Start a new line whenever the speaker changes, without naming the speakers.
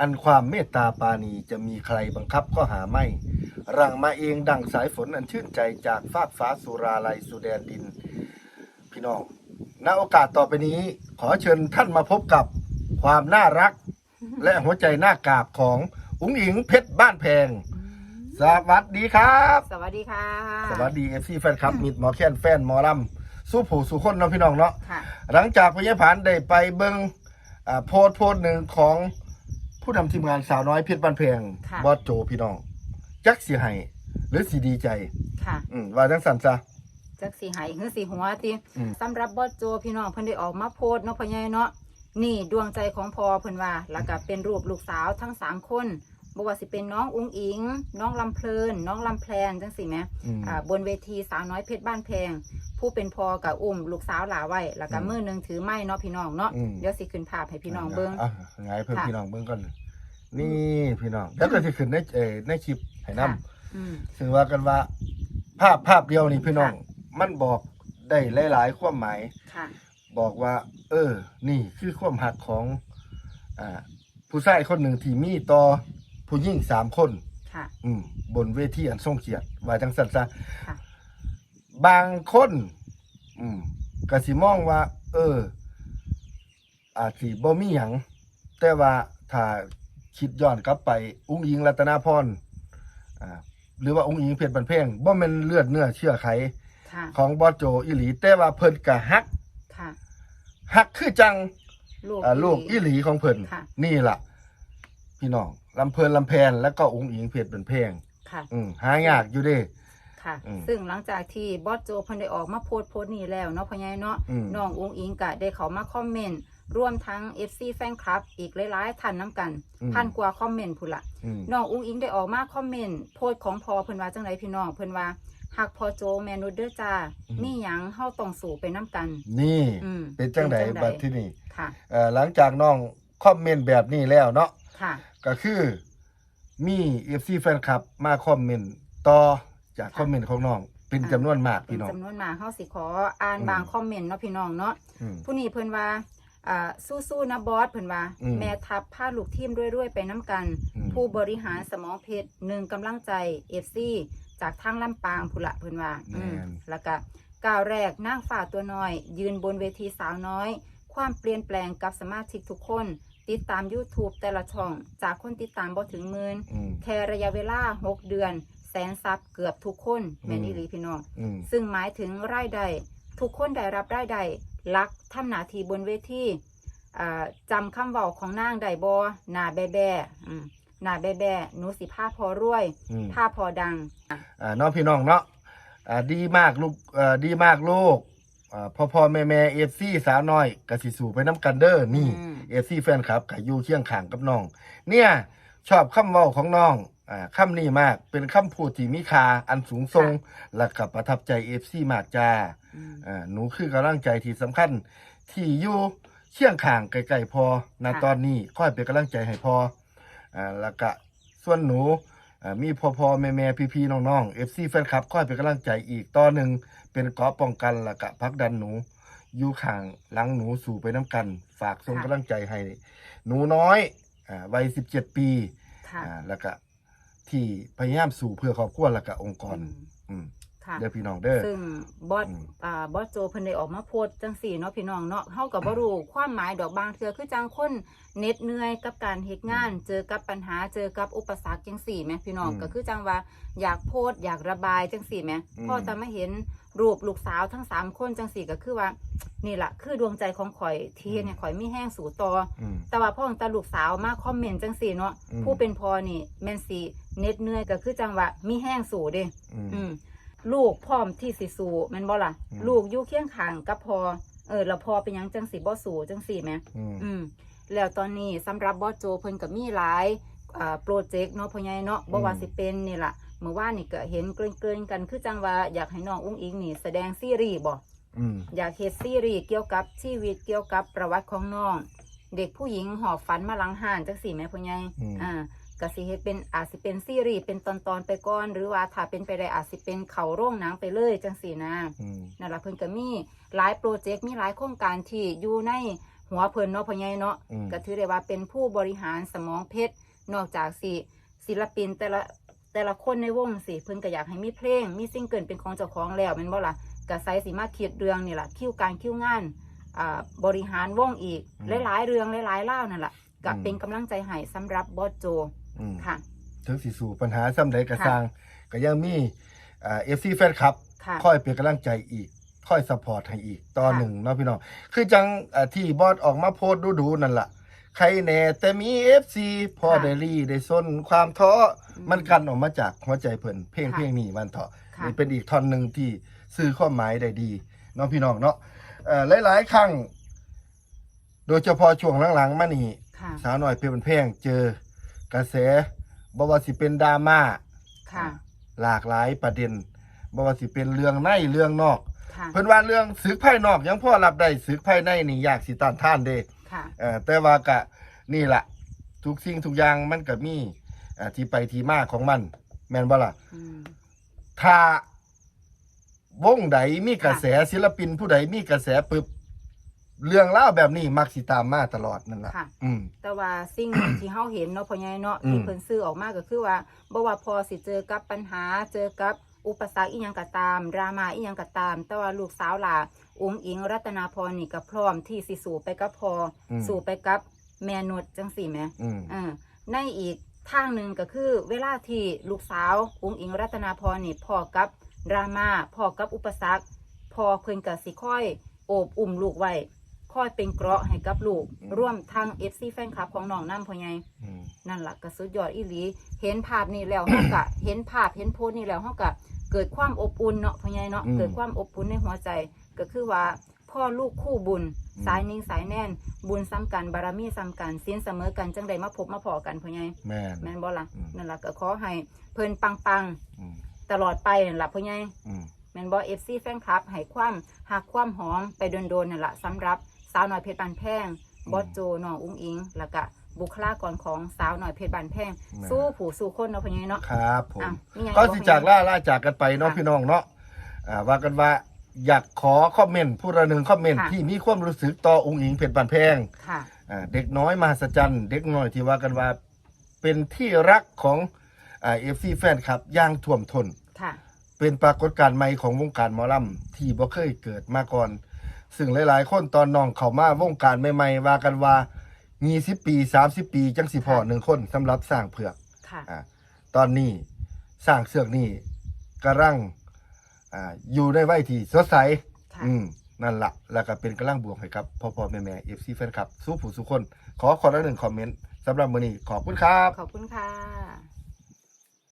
อันความเมตตาปราณีจะมีใครบังคับก็หาไม่ รังมาเองดังสายฝนอันชื่นใจจากฟากฟ้าสุราลัยสุแดนดิน พี่น้องณโอกาสต่อไปนี้ ขอเชิญท่านมาพบกับความน่ารัก และหัวใจหน้ากราบของอุ้งอิงเพชรบ้านแพง สวัสดีครับ
สวัสดีค่ะ
สวัสดีเอฟซีแฟนคลับมิดหมอแค้นแฟนหมอลำสู้ผู้สู้คนเนาะพี่น้องเนาะ
ค่ะ
หลังจากพญาผานได้ไปเบิงอ่าโพสต์โพสต์หนึ่งของ ผู้นำทีมงานสาวน้อยเพชรบ้านแพง
ค่ะ
บอสโจพี่น้อง จักสีให้หรือสีดีใจ
ค่ะ
อืมว่าจังสันซะ
จักสีหายคือสีหัวติ
อืม
สำหรับบอสโจพี่น้องเพิ่นได้ออกมาโพสต์เนาะพ่อใหญ่เนาะนี่ดวงใจของพอเพิ่นว่าแล้วก็เป็นรูปลูกสาวทั้งสามคน บ่ว่าสิเป็นน้องอุ้งอิง น้องลำเพลิน น้องลำแพลนจังสิแหม
อืม
อ่าบนเวทีสาวน้อยเพชรบ้านแพง ผู้เป็นพอกับอุ้มลูกสาวหลาไว้แล้วก็
อืม
มือหนึงถือไม้เนาะพี่น้องเนาะ
อืม
เดี๋ยวสิขึ้นภาพให้พี่น้องเบิ่ง
อะไงายเพิ่ม
ค่ะ
พี่น้องเบิ่งก่อนนี่พี่น้องแล้วก็จะขึ้นในเออในคลิปให้นำ
ค่ะอืม
ซึ่งว่ากันว่า ภาพภาพเดียวนี่พี่น้อง
ค่ะ
มันบอกได้หลาย ๆ ความหมาย
ค่ะ
บอกว่า เออ นี่คือความหักของ อ่า ผู้ชายคนหนึ่งที่มีต่อ ผู้หญิงสามคน
ค่ะ
อืมบนเวทีอันทรงเกียรติว่าจังสันซะ
ค่ะ
บางคน อืมก็สิมองว่า เออ อาจสิบ่มีหยังแต่ว่าถ้าคิดย้อนกลับไป อุ้งอิงรัตนาพรอ่าหรือว่าอุ้งอิงเพชรบันเพ่งบ่แม่นเลือดเนื้อเชื่อไข
ค่ะ
ของบอสโจอีหลี แต่ว่าเพิ่นก็ฮัก
ค่ะ
ฮักคือจัง
ลูก
อ่าลูกอีหลีของเพิ่น
ค่ะ
นี่ล่ะ พี่น้องลำเพลินลำแพนแล้วก็อุ้งอิงเพชรบันเพ่ง
ค่ะ
อืมหายากอยู่เด้
ค่ะ
อืม
ซึ่งหลังจากที่บอสโจเพิ่นได้ออกมาโพสต์โพสต์นี้แล้วเนาะพ่อใหญ่เนาะ
อืม
น้องอุ้งอิงก็ได้เขามาคอมเมนต์ร่วมทั้ง FC แฟนคลับ อีกหลายๆท่านน้ำกัน
อืม
พันกว่าคอมเมนต์พุ่นละ
อืม
น้องอุ้งอิงได้ออกมาคอมเมนต์โพสต์ของพอเพิ่นว่าจังไดพี่น้องเพิ่นว่าหักพอโจแมนุษย์เด้อจ้ามีหยังเฮาต้องสู่ไปน้ำกัน
นี่
อืม
เป็นจังได
เป็นจั่งใด
บัดที่นี่
ค่ะ
เอ่อหลังจากน้องคอมเมนต์แบบนี้แล้วเนาะ
ค่ะ
ก็คือมี FC แฟนคลับมาคอมเมนต์ต่อจาก
ค่ะ
คอมเมนต์ของน้อง เป็น
ค่ะ
จำนวนมาก
เป็น
พี่น้อง
จำนวนมากเฮาสิขออ่าน
อืม
บางคอมเมนต์เนาะพี่น้องเนาะ
อืม
ผู้นี้เพิ่นว่าอ่าสู้ๆนะบอสเพิ่นว่า
อืม
แม่ทัพพาลูกทีมด้วยๆไปน้ำกัน
อืม
ผู้บริหารสมองเพชรหนึ่งกำลังใจเอฟซีจากทางลำปางพุนละเพิ่นว่าอืม
แม่น
แล้วก็ก้าวแรกนางฝ่าตัวน้อย ยืนบนเวทีสาวน้อย ความเปลี่ยนแปลงกับสมาชิกทุกคน ติดตาม YouTube แต่ละช่อง จากคนติดตามบ่ถึงหมื่น
อืม
แค่ระยะเวลา 6 เดือน แสนซับเกือบทุกคนแม่น
อืม
อีหลีพี่น้อง
อืม
ซึ่งหมายถึงรายได้ทุกคนได้รับรายได้ลักทำหน้าที่บนเวทีอ่าจำคำเว้าของนางได้บ่หน้าแบ่แบ่อืมหน้าแบ่แบ่หนูสิพาพอรวย
อืม
พาพอดัง
อ่าน้องพี่น้องเนาะอ่าดีมากลูกอ่าดีมากลูก อ่าพ่อพ่อแม่แม่เอฟซีสาวน้อยกสิสู่ไปน้ำกันเด้อนี่
อืม
เอฟซีแฟนครับกับอยู่เคียงข้างกับน้อง เนี่ย ชอบคำเว้าของน้องอ่าคำนี้มากเป็นคำพูดที่มีค่าอันสูงส่งและกับประทับใจเอฟซีมากจ้า
อืม
อ่าหนูคือกำลังใจที่สำคัญ ที่อยู่เคียงข้างไกลๆพอณ
ค่ะ
ตอนนี้ค่อยเป็นกำลังใจให้พออ่าแล้วก็ส่วนหนูอ่า มีพ่อพ่อแม่แม่พี่พี่ๆน้องๆเอฟซีแฟนคลับค่อยเป็นกำลังใจอีกต่อหนึ่งเป็นเกราะป้องกันและก็พักดันหนูอยู่ข้างหลังหนูสู่ไปน้ำกัน ฝากส่ง
ค่ะ
กำลังใจให้ หนูน้อยอ่าวัยสิบเจ็ดปี
ค่ะ
อ่าแล้วก็ที่พยายามสู่เพื่อครอบครัวและก็องค์กร
อืม
อืม
ค่ะ
เด้อพี่น้องเด้อ
ซึ่งบอส
อืม
อ่าบอสโจเพิ่นได้ออกมาโพสต์จังสี่เนาะพี่น้องเนาะเฮาก็บ่รู้ความหมายดอกบางเทื่อคือจังคนเหน็ดเหนื่อยกับการเฮ็ดงาน เจอกับปัญหาเจอกับอุปสรรคจังสี่แหมพี่น้อง
อืม
ก็คือจังว่าอยากโพสต์อยากระบายจังสี่แหม
อืม
พอจะมาเห็นรูปลูกสาวทั้งสามคนจังสี่ก็คือว่า นี่ล่ะคือดวงใจของข่อยที่เฮ็ดให้ข่อยมีแห้งสู่ต่อ
อืม
แต่ว่าพ่อของตาลูกสาวมาคอมเมนต์จังสี่เนาะ
อืม
ผู้เป็นพ่อนี่แม่นสิเหน็ดเหนื่อยก็คือจังว่ามีแห้งสู่เด้
อืม
อืม ลูกพร้อมที่สิสู้แม่นบ่ล่ะ
อืม
ลูกอยู่เคียงข้างกับพอเออแล้วพอเป็นหยังจังสิบ่สู้จังสี่แหม
อืม
อืมแล้วตอนนี้สำหรับบอสโจเพิ่นก็มีหลายอ่าโปรเจกต์เนาะพ่อใหญ่เนาะบ่ว่า
อืม
สิเป็นนี่ล่ะเมื่อวานนี่ก็เห็นเกริ่นๆกันคือจังว่าอยากให้น้องอุ้งอิงนี่แสดงซีรีส์บ่
อืม
อยากเฮ็ดซีรีส์เกี่ยวกับชีวิตเกี่ยวกับประวัติของน้อง เด็กผู้หญิงหอบฝันมาหลังห่านจังสี่แม่พ่อใหญ่
อืม
อ่า ก็สิเฮ็ดเป็นอาจสิเป็นซีรีส์เป็นตอนๆไปก่อน หรือว่าถ้าเป็นไปได้อาจสิเป็นเขาโรงหนังไปเลยจังสี่นะ
อืม
นั่นล่ะเพิ่นก็มีหลายโปรเจกต์มีหลายโครงการที่อยู่ในหัวเพิ่นเนาะพ่อใหญ่เนาะ
อืม
ก็ถือได้ว่าเป็นผู้บริหารสมองเพชรนอกจากสิศิลปินแต่ละแต่ละคนในวงสิเพิ่นก็อยากให้มีเพลง มีซิงเกิลเป็นของเจ้าของแล้วแม่นบ่ล่ะก็ใส่สิมาคิดเรื่องนี่ล่ะคิวการคิวงานอ่าบริหารวงอีก
อืม
หลายๆเรื่องหลายๆเล่าวนั่นล่ะก็
อืม
เป็นกำลังใจให้สำหรับบอสโจ
อืม
ค่ะ
ถึงสิสู่ปัญหาซ้ำใดกระ
ค่ะ
สร้างก็ยังมีอ่า FC แฟนคลับ
ค่ะ
คอยเป็นกำลังใจอีกคอยซัพพอร์ตให้อีกต่อ
ค่ะ
หนึ่งเนาะพี่น้องคือจังอ่าที่บอสออกมาโพสต์ดูๆนั่นล่ะ ใครแน่แต่มี FC พอได้รีได้ซนความท้ออ
อืม
มันกันออกมาจากหัวใจเพิ่นเพลง
ค่ะ
เพลงนี้มันเถาะ
ค่ะ
นี่เป็นอีกท่อนหนึ่งที่สื่อความหมายได้ดีเนาะพี่น้องเนาะเอ่อหลายๆครั้งโดยเฉพาะช่วงหลังๆมานี่
ค่ะ
สาวหน่อยเพชรบันแพงเจอ กระแสบ่ว่าสิเป็นดราม่า
ค่ะ
หลากหลายประเด็นบ่ว่าสิเป็นเรื่องในเรื่องนอก
ค่ะ
เพิ่นว่าเรื่องศึกภายนอกยังพอรับได้ศึกภายในนี่ยากสิต้านทานเด้
ค่ะ
เอ่อแต่ว่ากะนี่ล่ะ ทุกสิ่งทุกอย่างมันก็มีอ่าที่ไปที่มาของมัน แม่นบ่ล่ะ
อืม
ถ้าวงใดมีกระแสศิลปินผู้ใดมีกระแสปึ๊บ เรื่องเล่าวแบบนี้มักสิตามมาตลอดนั่นล่ะ
ค่ะ
อืม
แต่ว่าสิ่งหนึ่ง ที่เฮาเห็นเนาะพ่อใหญ่เนาะ
อืม
ที่เพิ่นซื้อออกมาก็คือว่าบ่ว่าพอสิเจอกับปัญหาเจอกับอุปสรรคอีหยังก็ตาม ดราม่าอีหยังก็ตาม แต่ว่าลูกสาวหล่ะองค์อิงรัตนาพรนี่ก็พร้อมที่สิสู่ไปกับพออ
ม
สู่ไปกับแม่นุชจังสี่แหม
อืม
เออในอีกทางหนึ่งก็คือเวลาที่ลูกสาวองค์อิงรัตนาพรนี่พอกับดราม่าพอกับอุปสรรค พอเพิ่นก็สิค่อย โอบอุ้มลูกไว้ ค่อยเป็นเกราะให้กับลูกร่วมทาง FC แฟนคลับของน้องน้ำพ่อใหญ่
อืม
นั่นล่ะก็สุดยอดอีหลี เห็นภาพนี้แล้ว เฮากะเห็นภาพเห็นโพสต์นี้แล้วเฮากะเกิดความอบอุ่นเนาะพ่อใหญ่เนาะ
อืม
เกิดความอบอุ่นในหัวใจ ก็คือว่าพ่อลูกคู่บุญ
อืม
สายนิ่งสายแน่น บุญซ้ำกันบารมีซ้ำกันศีลเสมอกันจังใดมาพบมาพอกันพ่อใหญ่
แม่น
แม่นบ่ล่ะ
อืม
นั่นล่ะก็ขอให้เพิ่นปัง
อืม
ๆตลอดไปนั่นล่ะพ่อใหญ่
อืม
แม่นบ่ FC แฟนคลับให้ความหักความหอมไปโดนๆนั่นล่ะสำหรับ สาวน้อยเพชรบานแพงบอสโจน้องอุ้งอิง แล้วก็บุคลากรของสาวน้อยเพชรบานแพง สู้ผู้สู้คนเนาะพ่อใหญ่เนาะ
ครับผม
อะมีหยัง
ก็
บ
สิ
ให้
จากล่าล่าจากกันไปเนาะ
ค่ะ
พี่น้องเนาะอ่าว่ากันว่าอยากขอคอมเมนต์ผู้ละหนึ่งคอมเมนต์
ค่ะ
ที่มีความรู้สึกต่อองค์หญิงเพชรบานแพง
ค่ะ
อ่าเด็กน้อยมหัศจรรย์เด็กน้อยที่ว่ากันว่าเป็นที่รักของอ่าเอฟซีแฟนครับอย่างท่วมทน
ค่ะ
เป็นปรากฏการณ์ใหม่ของวงการหมอลำที่บ่เคยเกิดมาก่อน ซึ่งหลายๆ คนตอนน้องเข้ามาวงการใหม่ๆว่ากันว่า20ปี 30 ปีจังสิพอ
ค่ะ
หนึ่งคนสำหรับสร้างเผือก
ค่ะ
อ่าตอนนี้สร้างเสือกนี่กำลังอ่าอยู่ในวัยที่สดใส
ค่ะ
อืม นั่นละแล้วก็เป็นกำลังบวกให้ครับพ่อพ่อแม่แม่เอฟซีแฟนคลับ สู้ผู้สู้คน ขอขอละหนึ่งคอมเมนต์สำหรับมื้อนี้ขอบคุณครับ
ขอบคุณค่ะ